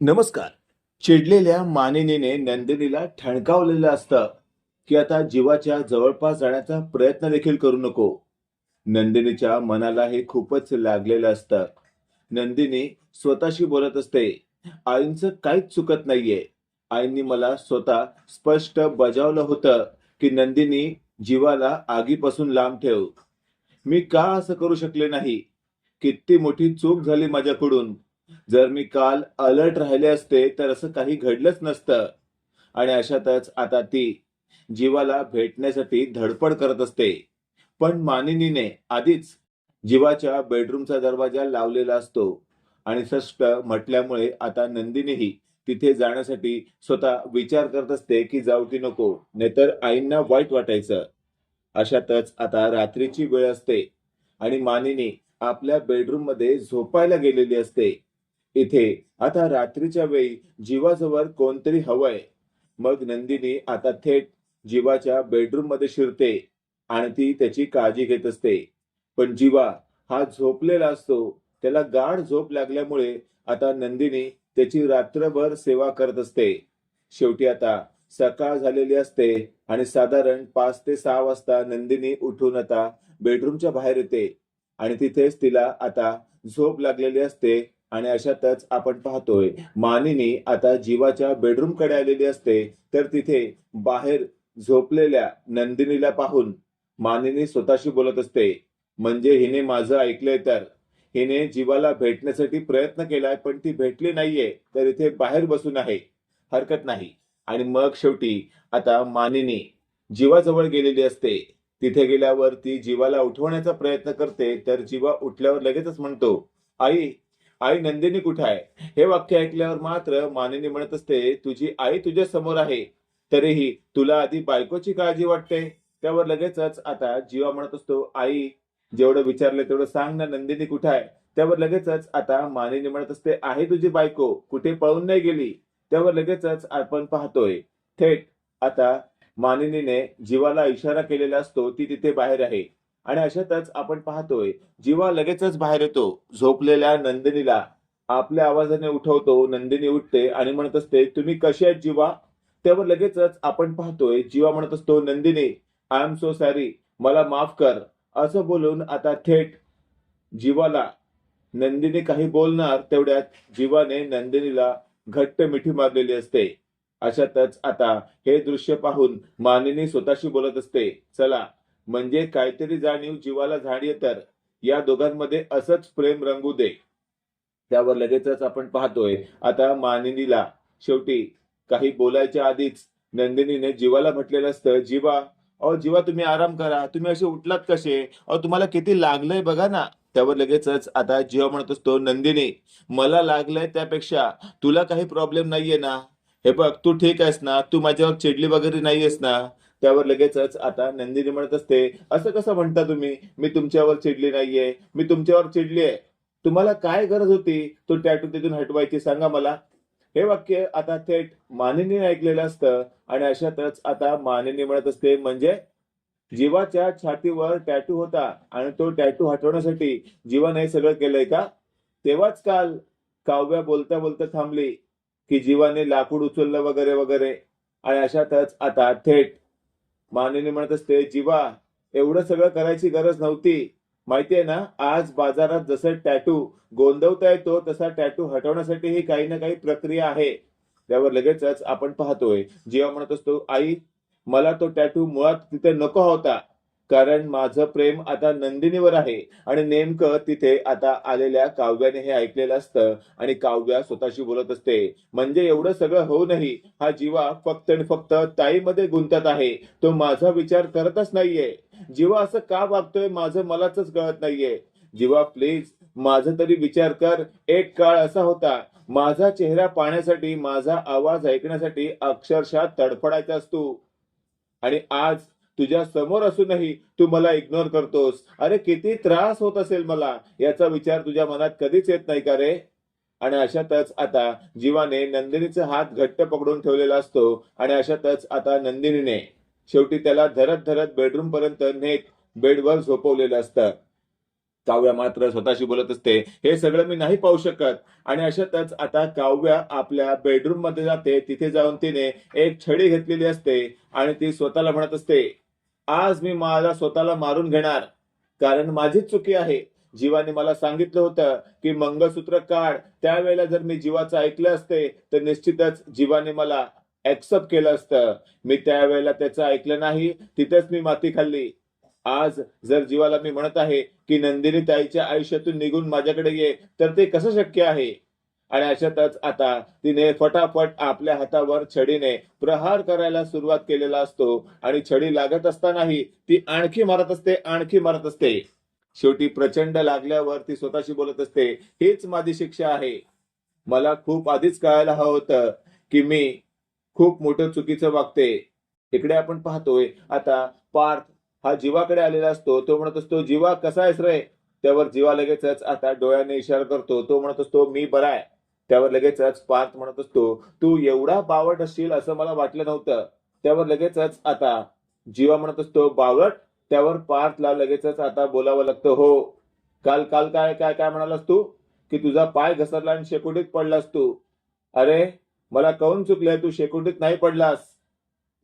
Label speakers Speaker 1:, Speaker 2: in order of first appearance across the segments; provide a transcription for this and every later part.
Speaker 1: नमस्कार. चिडलेल्या मानिनीने नंदिनीला ठणकावलेलं असतं की आता जीवाच्या जवळपास जाण्याचा प्रयत्न देखील करू नको. नंदिनीच्या मनाला हे खूपच लागलेलं असतं. नंदिनी स्वतःशी बोलत असते आईंचं काहीच चुकत नाहीये. आईंनी मला स्वतः स्पष्ट बजावलं होतं की नंदिनी जीवाला आगीपासून लांब ठेव. मी का असं करू शकले नाही? किती मोठी चूक झाली माझ्याकडून. जर मी काल अलर्ट राहिले असते तर असं काही घडलंच नसतं. आणि अशातच आता ती जीवाला भेटण्यासाठी धडपड करत असते. पण मानिनीने आधीच जीवाच्या बेडरूमचा दरवाजा लावलेला असतो. आणि स्पष्ट म्हटल्यामुळे आता नंदिनीही तिथे जाण्यासाठी स्वतः विचार करत असते की जाऊ की नको नाहीतर आईंना वाईट वाटायचं. अशातच आता रात्रीची वेळ असते. आणि मानिनी आपल्या बेडरूममध्ये झोपायला गेलेली असते. इथे. आता रात्रीच्या वेळी जीवाजवळ कोणतरी हवंय. मग नंदिनी आता थेट जीवाच्या बेडरूममध्ये शिरते आणि ती त्याची काळजी घेत असते. पण जीवा हा झोपलेला असतो. त्याला गाढ झोप लागल्यामुळे आता नंदिनी त्याची रात्रभर सेवा करत असते. शेवटी आता सकाळ झालेली असते आणि साधारण पाच ते सहा वाजता नंदिनी उठून आता बेडरूमच्या बाहेर येते. आणि तिथेच तिला आता झोप लागलेली असते. आणि अशातच आपण पाहतोय मानिनी आता जीवाच्या बेडरूमकडे आलेली असते तर तिथे बाहेर झोपलेल्या नंदिनीला पाहून मानिनी स्वतःशी बोलत असते म्हणजे हिने माझं ऐकलंय तर. हिने जीवाला भेटण्यासाठी प्रयत्न केलाय पण ती भेटली नाहीये तर इथे बाहेर बसून आहे. हरकत नाही. आणि मग शेवटी आता मानिनी जीवाजवळ गेलेली असते. तिथे गेल्यावर ती जीवाला उठवण्याचा प्रयत्न करते तर जीवा उठल्यावर लगेचच म्हणतो आई आई नंदिनी कुठे आहे? हे वाक्य ऐकल्यावर मात्र मानिनी म्हणत असते तुझी आई तुझ्या समोर आहे. तरीही तुला आधी बायकोची काळजी वाटते. त्यावर लगेचच आता जीवा म्हणत असतो आई जेवढं विचारलं तेवढं सांग ना नंदिनी कुठे आहे? त्यावर लगेचच आता मानिनी म्हणत असते आहे तुझी बायको कुठे पळून नाही गेली? त्यावर लगेचच आपण पाहतोय थेट आता मानिनीने जीवाला इशारा केलेला असतो ती तिथे बाहेर आहे. आणि अशातच आपण पाहतोय जीवा लगेचच बाहेर येतो झोपलेल्या नंदिनीला. आपल्या आवाजाने उठवतो नंदिनी उठते आणि म्हणत असते तुम्ही कशी आहेत जीवा? त्यावर लगेचच आपण पाहतोय जीवा म्हणत असतो Nandini I am so sorry मला माफ कर. असं बोलून आता थेट जीवाला नंदिनी काही बोलणार तेवढ्यात जीवाने नंदिनीला घट्ट मिठी मारलेली असते. अशातच आता हे दृश्य पाहून मानिनी स्वतःशी बोलत असते चला म्हणजे काहीतरी जाणीव जीवाला झाडीये तर. या दोघांमध्ये असंच प्रेम रंगू दे. त्यावर लगेचच आपण पाहतोय. आता मानिनीला. शेवटी काही बोलायच्या आधीच नंदिनीने जीवाला म्हटलेलं असतं जीवा अहो जीवा तुम्ही आराम करा. तुम्ही असे उठलात कसे? अहो तुम्हाला किती लागलंय बघा ना. त्यावर लगेचच आता जीवा म्हणत असतो नंदिनी मला लागलंय त्यापेक्षा. तुला काही प्रॉब्लेम नाहीये ना? हे बघ तू ठीक आहेस ना? तू माझ्यावर चिडली वगैरे नाहीयेस ना? त्यावर लगेचच आता नंदिनी म्हणत असते असं कसं म्हणता तुम्ही? मी तुमच्यावर चिडली नाहीये. मी तुमच्यावर चिडली आहे. तुम्हाला काय गरज होती? तो टॅटू तिथून हटवायची सांगा मला. हे वाक्य आता थेट मानिनीने ऐकलेलं असतं आणि अशातच आता मानिनी म्हणत असते म्हणजे? जीवाच्या छातीवर टॅटू होता आणि तो टॅटू हटवण्यासाठी जीवाने हे सगळं केलंय का? तेव्हाच काल काव्या बोलता बोलता थांबली की जीवाने लाकूड उचललं वगैरे वगैरे. आणि अशातच आता थेट मानिनी म्हणत असते जीवा एवढं सगळं करायची गरज नव्हती. माहितीये ना आज बाजारात जसं टॅटू गोंदवता येतो तसा टॅटू हटवण्यासाठी ही काही ना काही प्रक्रिया आहे. त्यावर लगेचच आपण पाहतोय. जीवा म्हणत असतो आई मला तो टॅटू मुळात तिथे नको होता. कारण माझं प्रेम आता नंदिनीवर आहे. आणि नेमकं तिथे आता आलेल्या काव्याने हे ऐकलेलं असतं आणि काव्या स्वतःशी बोलत असते. म्हणजे एवढं सगळं होऊनही हा जीवा फक्त आणि फक्त ताईमध्ये गुंतत आहे. तो माझा विचार करतच नाहीये. जीवा असं का वागतोय माझं मलाच कळत नाहीये. जीवा प्लीज माझा तरी विचार कर. एक काळ असा होता. माझा चेहरा पाहण्यासाठी माझा आवाज ऐकण्यासाठी अक्षरशः तडफडायचा तू आणि आज तुझ्या समोर असूनही तू मला इग्नोर करतोस. अरे किती त्रास होत असेल मला. याचा विचार तुझ्या मनात कधीच येत नाही का रे? आणि अशातच आता जीवाने नंदिनीचा हात घट्ट पकडून ठेवलेला असतो. आणि अशातच आता नंदिनीने शेवटी त्याला धरत धरत बेडरूम पर्यंत नेत बेडवर झोपवलेलं असतं. काव्या मात्र स्वतःशी बोलत असते. हे सगळं मी नाही पाहू शकत. आणि अशातच आता काव्या आपल्या बेडरूममध्ये जाते. तिथे जाऊन तिने एक छडी घेतलेली असते. आणि ती स्वतःला म्हणत असते आज मी माझा स्वतःला मारून घेणार. कारण माझीच चुकी आहे. जीवाने मला सांगितलं होतं की मंगळसूत्र काढ. त्यावेळेला जर मी जीवाचं ऐकलं असते तर निश्चितच जीवाने मला ऍक्सेप्ट केलं असतं. मी त्यावेळेला त्याचं ऐकलं नाही. तिथेच मी माती खाल्ली. आज जर जीवाला मी म्हणत आहे की नंदिनी ताईच्या आयुष्यातून निघून माझ्याकडे ये तर ते कसं शक्य आहे? आणि अशातच आता तिने फटाफट आपल्या हातावर छडीने प्रहार करायला सुरुवात केलेला असतो. आणि छडी लागत असतानाही ती आणखी मारत असते आणखी मारत असते. शेवटी प्रचंड लागल्यावर ती स्वतःशी बोलत असते हीच माझी शिक्षा आहे. मला खूप आधीच कळायला हवं होतं की मी खूप मोठं चुकीचं वागते. इकडे आपण पाहतोय आता पार्थ हा जीवाकडे आलेला असतो. तो म्हणत असतो जीवा कसा आहेस रे? त्यावर जीवा लगेचच आता डोळ्याने इशारा करतो. तो म्हणत असतो मी बरा आहे. त्यावर लगेचच पार्थ म्हणत असतो तू एवढा बावट असशील असं मला वाटलं नव्हतं. त्यावर लगेचच आता जीवा म्हणत असतो बावट? त्यावर पार्थला लगेचच आता बोलावं लागतं हो. काल काल काय काय काय म्हणालास तू? की तुझा पाय घसरला आणि शेकोटीत पडलास तू. अरे मला कळून चुकलंय? तू शेकोटीत नाही पडलास.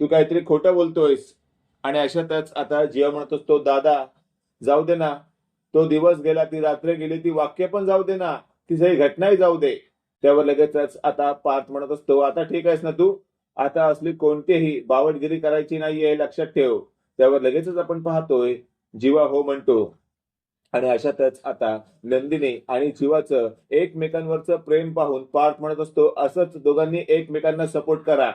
Speaker 1: तू काहीतरी खोटं बोलतोयस. आणि अशातच आता जीवा म्हणत असतो दादा जाऊ दे ना. तो दिवस गेला ती रात्र गेली ती वाक्य पण जाऊ दे ना. ती सगळी घटनाही जाऊ दे. त्यावर लगेचच आता पार्थ म्हणत असतो आता ठीक आहेस ना तू? आता असली कोणतीही बावटगिरी करायची नाहीये हे लक्षात ठेव. त्यावर लगेचच आपण पाहतोय जीवा हो म्हणतो. आणि अशातच आता नंदिनी आणि जीवाचं एकमेकांवरचं प्रेम पाहून पार्थ म्हणत असतो असंच दोघांनी एकमेकांना सपोर्ट करा.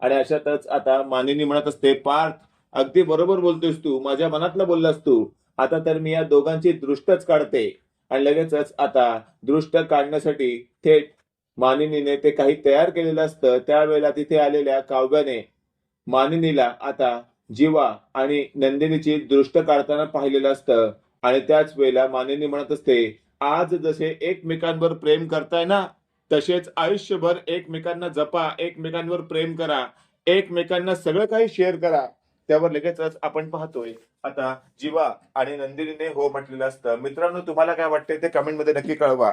Speaker 1: आणि अशातच आता मानिनी म्हणत असते पार्थ अगदी बरोबर बोलतोयस तू माझ्या मनातलं बोललास तू. आता तर मी या दोघांची दृष्टच काढते. आणि लगेचच आता दृष्ट काढण्यासाठी थेट मानिनीने ते काही तयार केलेलं असतं त्यावेळेला तिथे आलेल्या काव्याने मानिनीला आता जीवा आणि नंदिनीची दृष्ट काढताना पाहिलेलं असतं. आणि त्याच वेळेला मानिनी म्हणत असते आज जसे एकमेकांवर प्रेम करताय ना तसेच आयुष्यभर एकमेकांना जपा एकमेकांवर प्रेम करा एकमेकांना सगळं काही शेअर करा. त्यावर लगेचच आपण पाहतोय. आता जीवा आणि नंदिनीने हो म्हटलेलं असतं. मित्रांनो तुम्हाला काय वाटतंय ते कमेंटमध्ये नक्की कळवा.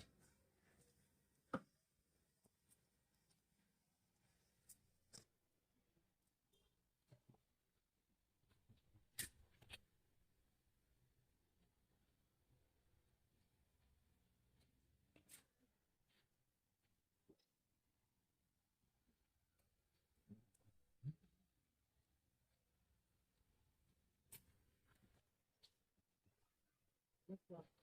Speaker 1: That's